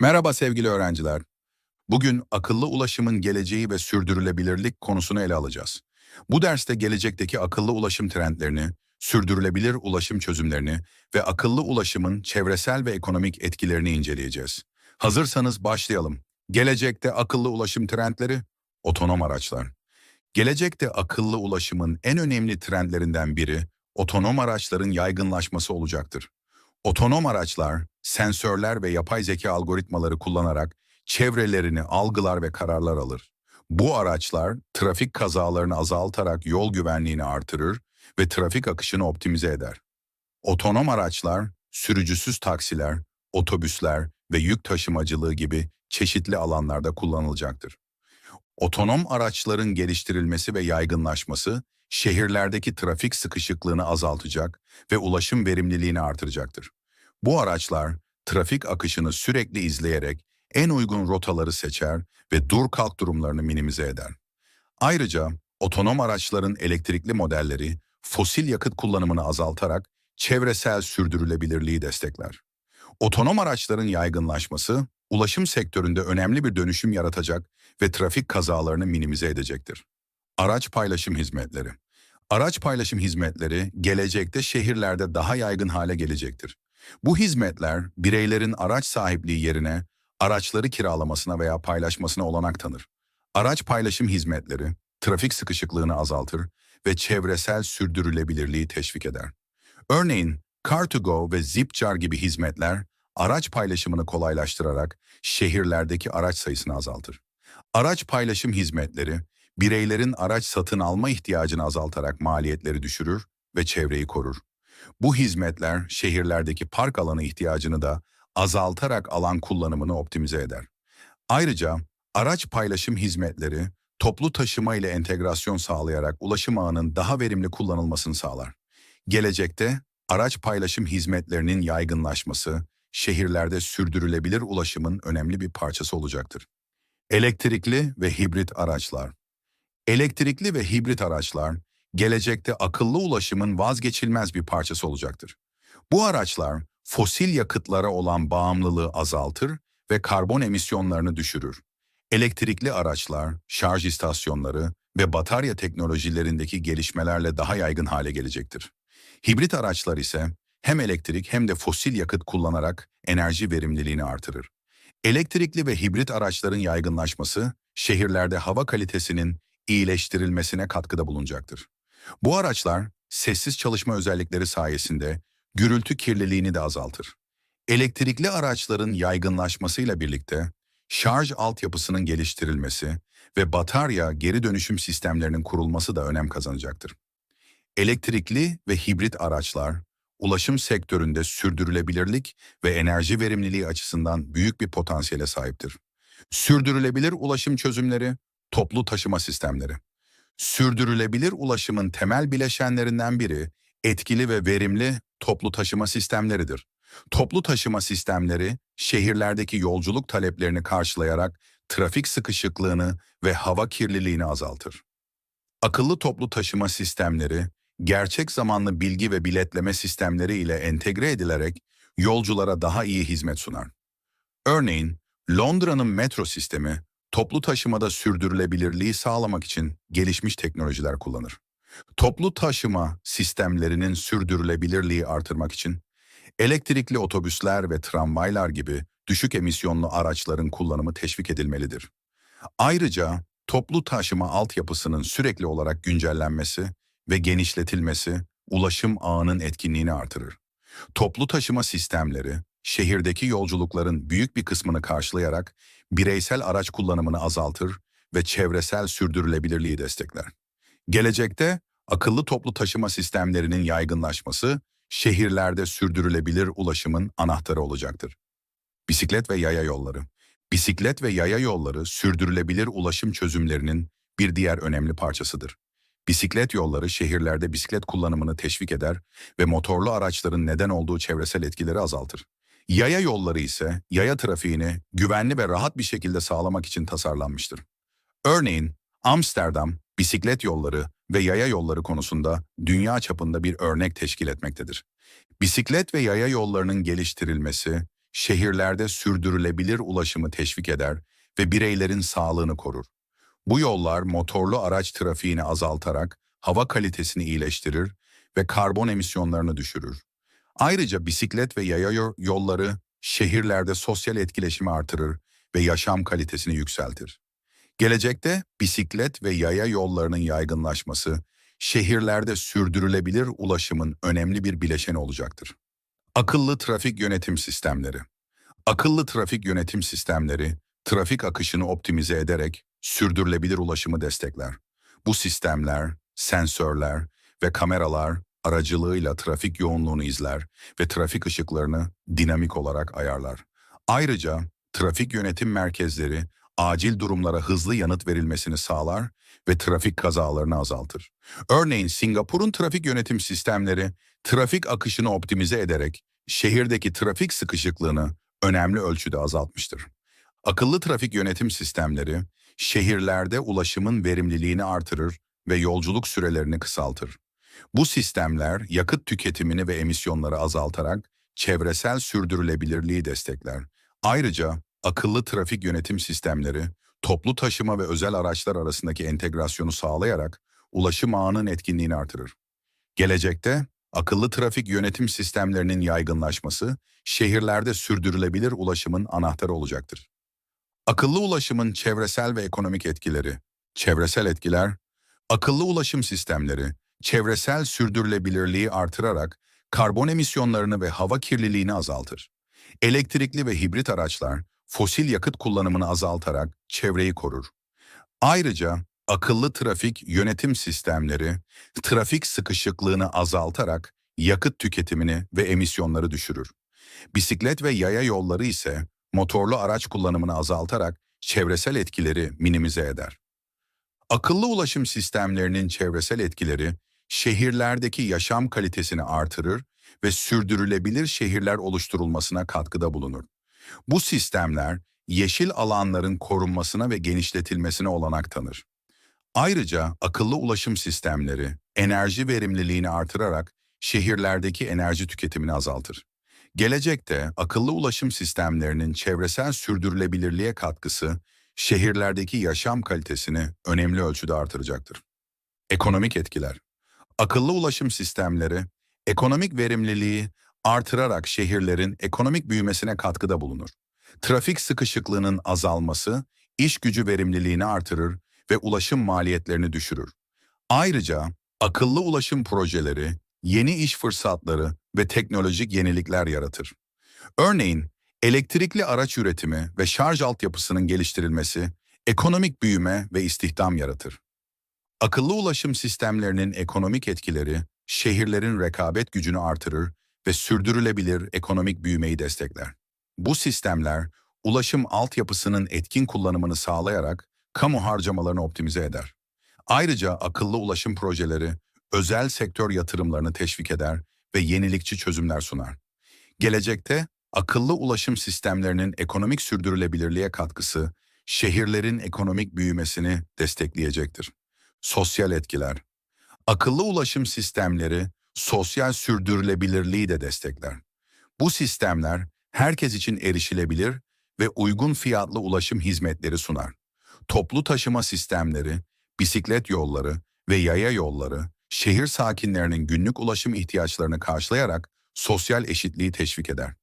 Merhaba sevgili öğrenciler. Bugün akıllı ulaşımın geleceği ve sürdürülebilirlik konusunu ele alacağız. Bu derste gelecekteki akıllı ulaşım trendlerini, sürdürülebilir ulaşım çözümlerini ve akıllı ulaşımın çevresel ve ekonomik etkilerini inceleyeceğiz. Hazırsanız başlayalım. Gelecekte akıllı ulaşım trendleri, otonom araçlar. Gelecekte akıllı ulaşımın en önemli trendlerinden biri, otonom araçların yaygınlaşması olacaktır. Otonom araçlar, sensörler ve yapay zeka algoritmaları kullanarak çevrelerini algılar ve kararlar alır. Bu araçlar trafik kazalarını azaltarak yol güvenliğini artırır ve trafik akışını optimize eder. Otonom araçlar, sürücüsüz taksiler, otobüsler ve yük taşımacılığı gibi çeşitli alanlarda kullanılacaktır. Otonom araçların geliştirilmesi ve yaygınlaşması, şehirlerdeki trafik sıkışıklığını azaltacak ve ulaşım verimliliğini artıracaktır. Bu araçlar, trafik akışını sürekli izleyerek en uygun rotaları seçer ve dur kalk durumlarını minimize eder. Ayrıca otonom araçların elektrikli modelleri, fosil yakıt kullanımını azaltarak çevresel sürdürülebilirliği destekler. Otonom araçların yaygınlaşması, ulaşım sektöründe önemli bir dönüşüm yaratacak ve trafik kazalarını minimize edecektir. Araç paylaşım hizmetleri Araç paylaşım hizmetleri gelecekte şehirlerde daha yaygın hale gelecektir. Bu hizmetler bireylerin araç sahipliği yerine araçları kiralamasına veya paylaşmasına olanak tanır. Araç paylaşım hizmetleri trafik sıkışıklığını azaltır ve çevresel sürdürülebilirliği teşvik eder. Örneğin Car2Go ve Zipcar gibi hizmetler araç paylaşımını kolaylaştırarak şehirlerdeki araç sayısını azaltır. Araç paylaşım hizmetleri bireylerin araç satın alma ihtiyacını azaltarak maliyetleri düşürür ve çevreyi korur. Bu hizmetler şehirlerdeki park alanı ihtiyacını da azaltarak alan kullanımını optimize eder. Ayrıca araç paylaşım hizmetleri toplu taşıma ile entegrasyon sağlayarak ulaşım ağının daha verimli kullanılmasını sağlar. Gelecekte araç paylaşım hizmetlerinin yaygınlaşması şehirlerde sürdürülebilir ulaşımın önemli bir parçası olacaktır. Elektrikli ve hibrit araçlar Elektrikli ve hibrit araçlar gelecekte akıllı ulaşımın vazgeçilmez bir parçası olacaktır. Bu araçlar fosil yakıtlara olan bağımlılığı azaltır ve karbon emisyonlarını düşürür. Elektrikli araçlar, şarj istasyonları ve batarya teknolojilerindeki gelişmelerle daha yaygın hale gelecektir. Hibrit araçlar ise hem elektrik hem de fosil yakıt kullanarak enerji verimliliğini artırır. Elektrikli ve hibrit araçların yaygınlaşması, şehirlerde hava kalitesinin iyileştirilmesine katkıda bulunacaktır. Bu araçlar sessiz çalışma özellikleri sayesinde gürültü kirliliğini de azaltır. Elektrikli araçların yaygınlaşmasıyla birlikte şarj altyapısının geliştirilmesi ve batarya geri dönüşüm sistemlerinin kurulması da önem kazanacaktır. Elektrikli ve hibrit araçlar ulaşım sektöründe sürdürülebilirlik ve enerji verimliliği açısından büyük bir potansiyele sahiptir. Sürdürülebilir ulaşım çözümleri, toplu taşıma sistemleri. Sürdürülebilir ulaşımın temel bileşenlerinden biri etkili ve verimli toplu taşıma sistemleridir. Toplu taşıma sistemleri şehirlerdeki yolculuk taleplerini karşılayarak trafik sıkışıklığını ve hava kirliliğini azaltır. Akıllı toplu taşıma sistemleri gerçek zamanlı bilgi ve biletleme sistemleri ile entegre edilerek yolculara daha iyi hizmet sunar. Örneğin Londra'nın metro sistemi toplu taşımada sürdürülebilirliği sağlamak için gelişmiş teknolojiler kullanır. Toplu taşıma sistemlerinin sürdürülebilirliği artırmak için elektrikli otobüsler ve tramvaylar gibi düşük emisyonlu araçların kullanımı teşvik edilmelidir. Ayrıca toplu taşıma altyapısının sürekli olarak güncellenmesi ve genişletilmesi ulaşım ağının etkinliğini artırır. Toplu taşıma sistemleri şehirdeki yolculukların büyük bir kısmını karşılayarak bireysel araç kullanımını azaltır ve çevresel sürdürülebilirliği destekler. Gelecekte akıllı toplu taşıma sistemlerinin yaygınlaşması şehirlerde sürdürülebilir ulaşımın anahtarı olacaktır. Bisiklet ve yaya yolları Bisiklet ve yaya yolları sürdürülebilir ulaşım çözümlerinin bir diğer önemli parçasıdır. Bisiklet yolları şehirlerde bisiklet kullanımını teşvik eder ve motorlu araçların neden olduğu çevresel etkileri azaltır. Yaya yolları ise yaya trafiğini güvenli ve rahat bir şekilde sağlamak için tasarlanmıştır. Örneğin Amsterdam bisiklet yolları ve yaya yolları konusunda dünya çapında bir örnek teşkil etmektedir. Bisiklet ve yaya yollarının geliştirilmesi, şehirlerde sürdürülebilir ulaşımı teşvik eder ve bireylerin sağlığını korur. Bu yollar motorlu araç trafiğini azaltarak hava kalitesini iyileştirir ve karbon emisyonlarını düşürür. Ayrıca bisiklet ve yaya yo- yolları şehirlerde sosyal etkileşimi artırır ve yaşam kalitesini yükseltir. Gelecekte bisiklet ve yaya yollarının yaygınlaşması şehirlerde sürdürülebilir ulaşımın önemli bir bileşeni olacaktır. Akıllı trafik yönetim sistemleri. Akıllı trafik yönetim sistemleri trafik akışını optimize ederek sürdürülebilir ulaşımı destekler. Bu sistemler, sensörler ve kameralar aracılığıyla trafik yoğunluğunu izler ve trafik ışıklarını dinamik olarak ayarlar. Ayrıca trafik yönetim merkezleri acil durumlara hızlı yanıt verilmesini sağlar ve trafik kazalarını azaltır. Örneğin Singapur'un trafik yönetim sistemleri trafik akışını optimize ederek şehirdeki trafik sıkışıklığını önemli ölçüde azaltmıştır. Akıllı trafik yönetim sistemleri şehirlerde ulaşımın verimliliğini artırır ve yolculuk sürelerini kısaltır. Bu sistemler yakıt tüketimini ve emisyonları azaltarak çevresel sürdürülebilirliği destekler. Ayrıca akıllı trafik yönetim sistemleri toplu taşıma ve özel araçlar arasındaki entegrasyonu sağlayarak ulaşım ağının etkinliğini artırır. Gelecekte akıllı trafik yönetim sistemlerinin yaygınlaşması şehirlerde sürdürülebilir ulaşımın anahtarı olacaktır. Akıllı ulaşımın çevresel ve ekonomik etkileri. Çevresel etkiler, akıllı ulaşım sistemleri çevresel sürdürülebilirliği artırarak karbon emisyonlarını ve hava kirliliğini azaltır. Elektrikli ve hibrit araçlar fosil yakıt kullanımını azaltarak çevreyi korur. Ayrıca akıllı trafik yönetim sistemleri trafik sıkışıklığını azaltarak yakıt tüketimini ve emisyonları düşürür. Bisiklet ve yaya yolları ise motorlu araç kullanımını azaltarak çevresel etkileri minimize eder. Akıllı ulaşım sistemlerinin çevresel etkileri şehirlerdeki yaşam kalitesini artırır ve sürdürülebilir şehirler oluşturulmasına katkıda bulunur. Bu sistemler yeşil alanların korunmasına ve genişletilmesine olanak tanır. Ayrıca akıllı ulaşım sistemleri enerji verimliliğini artırarak şehirlerdeki enerji tüketimini azaltır. Gelecekte akıllı ulaşım sistemlerinin çevresel sürdürülebilirliğe katkısı şehirlerdeki yaşam kalitesini önemli ölçüde artıracaktır. Ekonomik etkiler Akıllı ulaşım sistemleri ekonomik verimliliği artırarak şehirlerin ekonomik büyümesine katkıda bulunur. Trafik sıkışıklığının azalması iş gücü verimliliğini artırır ve ulaşım maliyetlerini düşürür. Ayrıca akıllı ulaşım projeleri yeni iş fırsatları ve teknolojik yenilikler yaratır. Örneğin elektrikli araç üretimi ve şarj altyapısının geliştirilmesi ekonomik büyüme ve istihdam yaratır. Akıllı ulaşım sistemlerinin ekonomik etkileri şehirlerin rekabet gücünü artırır ve sürdürülebilir ekonomik büyümeyi destekler. Bu sistemler ulaşım altyapısının etkin kullanımını sağlayarak kamu harcamalarını optimize eder. Ayrıca akıllı ulaşım projeleri özel sektör yatırımlarını teşvik eder ve yenilikçi çözümler sunar. Gelecekte akıllı ulaşım sistemlerinin ekonomik sürdürülebilirliğe katkısı şehirlerin ekonomik büyümesini destekleyecektir. Sosyal etkiler Akıllı ulaşım sistemleri sosyal sürdürülebilirliği de destekler. Bu sistemler herkes için erişilebilir ve uygun fiyatlı ulaşım hizmetleri sunar. Toplu taşıma sistemleri, bisiklet yolları ve yaya yolları şehir sakinlerinin günlük ulaşım ihtiyaçlarını karşılayarak sosyal eşitliği teşvik eder.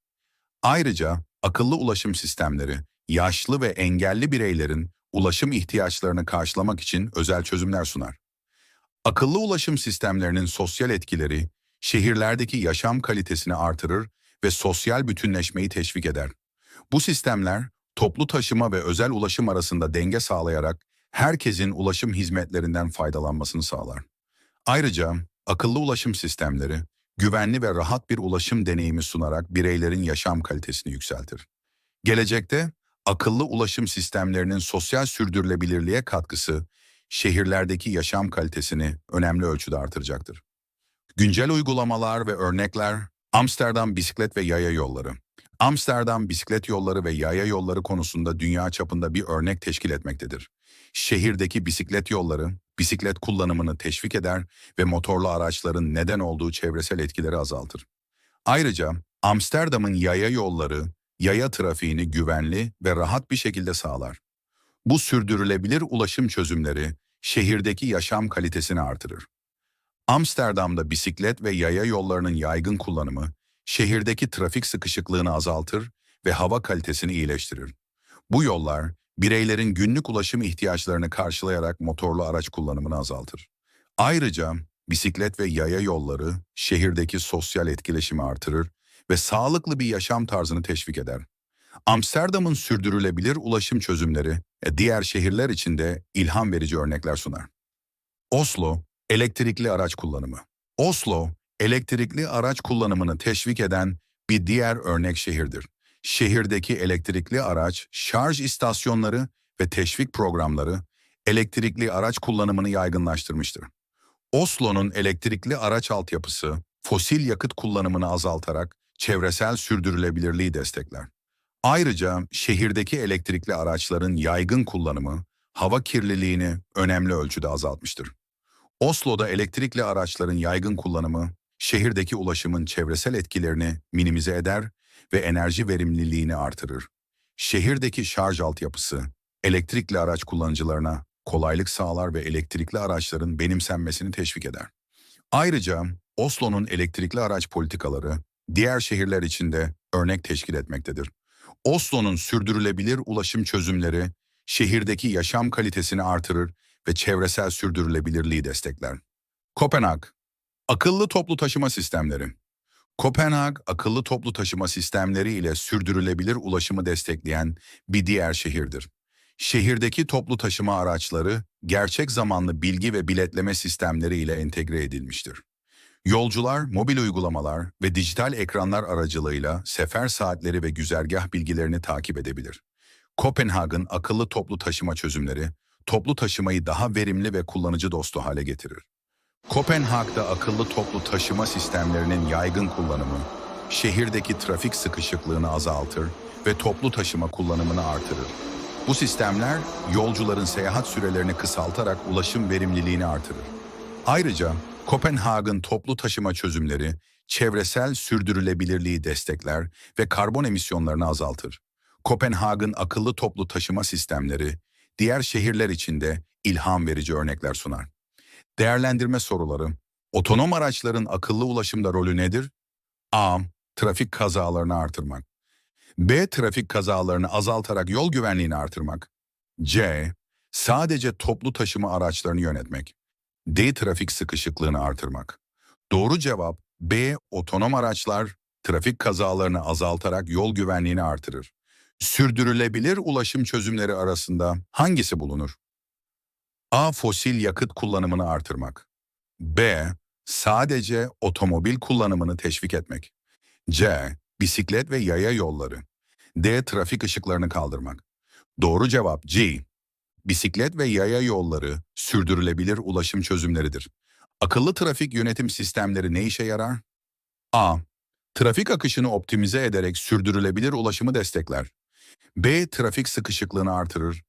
Ayrıca akıllı ulaşım sistemleri yaşlı ve engelli bireylerin ulaşım ihtiyaçlarını karşılamak için özel çözümler sunar. Akıllı ulaşım sistemlerinin sosyal etkileri şehirlerdeki yaşam kalitesini artırır ve sosyal bütünleşmeyi teşvik eder. Bu sistemler toplu taşıma ve özel ulaşım arasında denge sağlayarak herkesin ulaşım hizmetlerinden faydalanmasını sağlar. Ayrıca akıllı ulaşım sistemleri güvenli ve rahat bir ulaşım deneyimi sunarak bireylerin yaşam kalitesini yükseltir. Gelecekte akıllı ulaşım sistemlerinin sosyal sürdürülebilirliğe katkısı şehirlerdeki yaşam kalitesini önemli ölçüde artıracaktır. Güncel uygulamalar ve örnekler Amsterdam bisiklet ve yaya yolları. Amsterdam bisiklet yolları ve yaya yolları konusunda dünya çapında bir örnek teşkil etmektedir. Şehirdeki bisiklet yolları, bisiklet kullanımını teşvik eder ve motorlu araçların neden olduğu çevresel etkileri azaltır. Ayrıca Amsterdam'ın yaya yolları, yaya trafiğini güvenli ve rahat bir şekilde sağlar. Bu sürdürülebilir ulaşım çözümleri şehirdeki yaşam kalitesini artırır. Amsterdam'da bisiklet ve yaya yollarının yaygın kullanımı şehirdeki trafik sıkışıklığını azaltır ve hava kalitesini iyileştirir. Bu yollar bireylerin günlük ulaşım ihtiyaçlarını karşılayarak motorlu araç kullanımını azaltır. Ayrıca bisiklet ve yaya yolları şehirdeki sosyal etkileşimi artırır ve sağlıklı bir yaşam tarzını teşvik eder. Amsterdam'ın sürdürülebilir ulaşım çözümleri e, diğer şehirler için de ilham verici örnekler sunar. Oslo, elektrikli araç kullanımı. Oslo, elektrikli araç kullanımını teşvik eden bir diğer örnek şehirdir. Şehirdeki elektrikli araç, şarj istasyonları ve teşvik programları elektrikli araç kullanımını yaygınlaştırmıştır. Oslo'nun elektrikli araç altyapısı, fosil yakıt kullanımını azaltarak çevresel sürdürülebilirliği destekler. Ayrıca şehirdeki elektrikli araçların yaygın kullanımı, hava kirliliğini önemli ölçüde azaltmıştır. Oslo'da elektrikli araçların yaygın kullanımı, şehirdeki ulaşımın çevresel etkilerini minimize eder ve enerji verimliliğini artırır. Şehirdeki şarj altyapısı, elektrikli araç kullanıcılarına kolaylık sağlar ve elektrikli araçların benimsenmesini teşvik eder. Ayrıca Oslo'nun elektrikli araç politikaları diğer şehirler için de örnek teşkil etmektedir. Oslo'nun sürdürülebilir ulaşım çözümleri şehirdeki yaşam kalitesini artırır ve çevresel sürdürülebilirliği destekler. Kopenhag, akıllı toplu taşıma sistemleri. Kopenhag, akıllı toplu taşıma sistemleri ile sürdürülebilir ulaşımı destekleyen bir diğer şehirdir. Şehirdeki toplu taşıma araçları gerçek zamanlı bilgi ve biletleme sistemleri ile entegre edilmiştir. Yolcular, mobil uygulamalar ve dijital ekranlar aracılığıyla sefer saatleri ve güzergah bilgilerini takip edebilir. Kopenhag'ın akıllı toplu taşıma çözümleri, toplu taşımayı daha verimli ve kullanıcı dostu hale getirir. Kopenhag'da akıllı toplu taşıma sistemlerinin yaygın kullanımı, şehirdeki trafik sıkışıklığını azaltır ve toplu taşıma kullanımını artırır. Bu sistemler yolcuların seyahat sürelerini kısaltarak ulaşım verimliliğini artırır. Ayrıca Kopenhag'ın toplu taşıma çözümleri çevresel sürdürülebilirliği destekler ve karbon emisyonlarını azaltır. Kopenhag'ın akıllı toplu taşıma sistemleri diğer şehirler için de ilham verici örnekler sunar. Değerlendirme soruları. Otonom araçların akıllı ulaşımda rolü nedir? A. Trafik kazalarını artırmak. B. Trafik kazalarını azaltarak yol güvenliğini artırmak. C. Sadece toplu taşıma araçlarını yönetmek. D. Trafik sıkışıklığını artırmak. Doğru cevap B. Otonom araçlar trafik kazalarını azaltarak yol güvenliğini artırır. Sürdürülebilir ulaşım çözümleri arasında hangisi bulunur? A. Fosil yakıt kullanımını artırmak. B. Sadece otomobil kullanımını teşvik etmek. C. Bisiklet ve yaya yolları. D. Trafik ışıklarını kaldırmak. Doğru cevap C. Bisiklet ve yaya yolları sürdürülebilir ulaşım çözümleridir. Akıllı trafik yönetim sistemleri ne işe yarar? A. Trafik akışını optimize ederek sürdürülebilir ulaşımı destekler. B. Trafik sıkışıklığını artırır.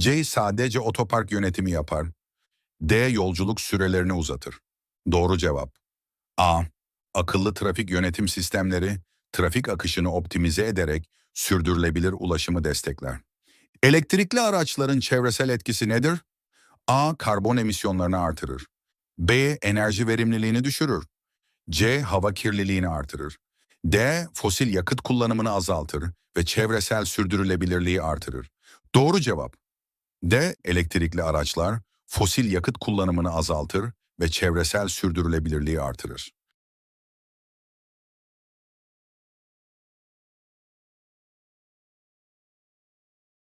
C. Sadece otopark yönetimi yapar. D. Yolculuk sürelerini uzatır. Doğru cevap. A. Akıllı trafik yönetim sistemleri trafik akışını optimize ederek sürdürülebilir ulaşımı destekler. Elektrikli araçların çevresel etkisi nedir? A. Karbon emisyonlarını artırır. B. Enerji verimliliğini düşürür. C. Hava kirliliğini artırır. D. Fosil yakıt kullanımını azaltır ve çevresel sürdürülebilirliği artırır. Doğru cevap. D. Elektrikli araçlar fosil yakıt kullanımını azaltır ve çevresel sürdürülebilirliği artırır.